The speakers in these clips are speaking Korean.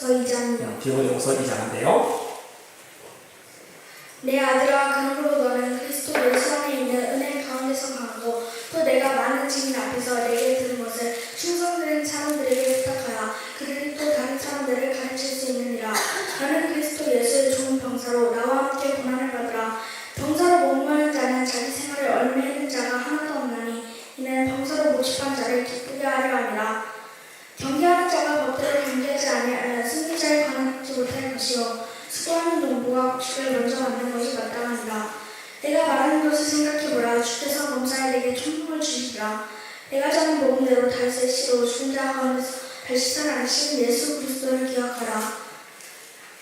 디모데후서 2장이요. 디모데후서 2장인데요. 내 아들아 그러므로 너는 그리스도 예수 안에 있는 은혜 가운데서 강하고 또 내가 많은 증인 앞에서 내게 들은 것을 충성된 사람들에게 부탁하라 그들이 또 다른 사람들을 가르칠 수 있느니라 나는 그리스도 예수의 좋은 병사로 나와 함께 고난을 받으라 병사로 목마른 자는 자기 생활을 얽매이는 자가 하나도 없나니 이는 병사로 모집한 자를 기쁘게 하려 함이라 경계하는 자가 법대로 경계하지 아니하면 승리자에 관하지 못할 것이요 수고하는 농부가 곡식을 먼저 받는 것이 마땅하니라. 내가 말하는 것을 생각해보라. 주께서 범사에 내게 천국을 주시리라. 내가 전한 복음대로 씨로 죽은 자 가운데서 다시 살아나신 예수 그리스도를 기억하라.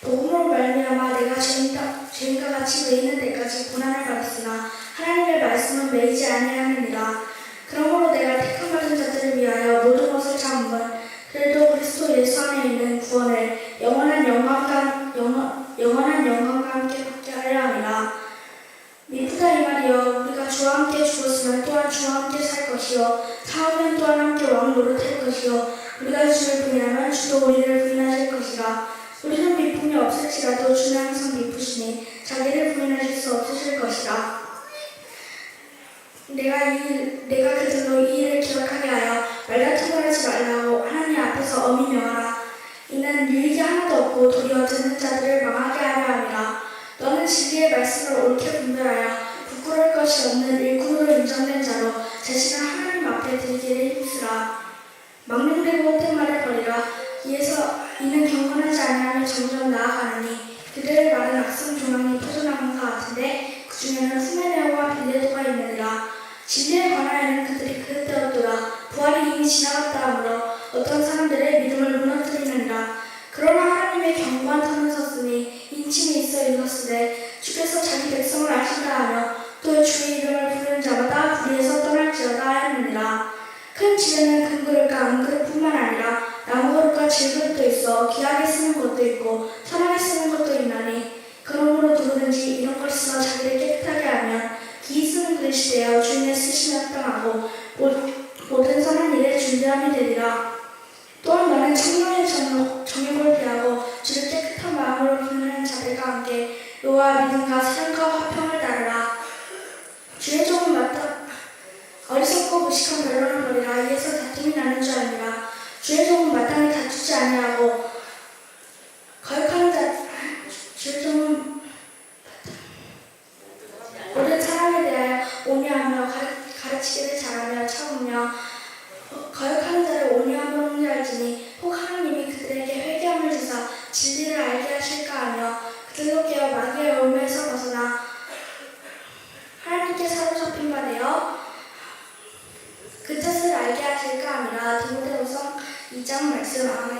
복음으로 말미암아 내가 죄인과, 죄인과 같이 매이는 데까지 고난을 받았으나 하나님의 말씀은 매이지 아니하느니라. 그러므로 내가 택함 받은 자들을 위하여 모든 것을 참은 그래도 그리스도 예수 안에 있는 구원을 영원한 영광과 영원, 영원한 영광과 함께 받게 하려 함이라. 미쁘다 이 말이여 우리가 주와 함께 죽었으면 또한 주와 함께 살 것이요. 사하면 또한 함께 왕 노릇할 것이요. 우리가 주를 부인하면 주도 우리를 부인하실 것이라. 우리는 미품이 없을지라도 주는 항상 미쁘시니 자기를 부인하실 수 없으실 것이라. 내가 이 내가 그들로 이 일을 기억하게 하여 말다툼을 하지 말라고 하나님 앞에서 엄히 명하라. 이는 유익이 하나도 없고 도리어 듣는 자들을 망하게 하려 함이라 너는 진리의 말씀을 옳게 분별하여 부끄러울 것이 없는 일꾼으로 인정된 자로 자신을 하나님 앞에 드리기를 힘쓰라. 망령되고 헛된 말을 버리라. 이에서 이는 경건하지 아니하며 점점 나아가느니 그들의 말은 악성 조망이 퍼져나간 것 같은데 그 중에는 후메네오와 빌레도가 있느니라. 진리에 관하여는 그들이 그릇되었도다. 부활이 이미 지나갔다 하므로 어떤 사람들의 믿음을 무너뜨리느니라. 그러나 하나님의 경고한 터는 섰으니 인침이 있어 일렀으되 불의에서 떠날지어다 하였느니라 큰 집에는 큰 그릇과 안 그릇뿐만 아니라 나무 그릇과 질 그릇도 있어 귀하게 쓰는 것도 있고 천하게 쓰는 것도 있나니 그러므로 누구든지 이런 걸써 자기를 깨끗하게 하면 기 쓰는 그릇이 되어 주인의 쓰심에 합당하고 모- 모든 선한 일에 준비함이 되리라. 또한 너는 청년의 정- 정욕을 피하고 주를 깨끗한 마음으로 부르는 자들과 함께 노와 믿음과 사랑과 화평을 따르라. 주의 종은 마땅 어리석고 무식한 변론을 버리라 이에서 다툼이 나는 줄 아니라 주의 종은 마땅히 다투지 아니하고 거역하는 자 주의 종은 모든 사람에 대하여 온유하며 가르- 가르치기를 잘하며 참으며 어, 거역하는 자를 온유함으로 훈련할지니 혹 하나님이 그들에게 회개함을 주사 진리를 알게 하실까 하며 그들로 깨어 마귀의 열매에서 벗어나 하나님께 사로잡힌 바 되어 그 뜻을 알게 하실까 함이라. 디모데후서 2장 말씀 아멘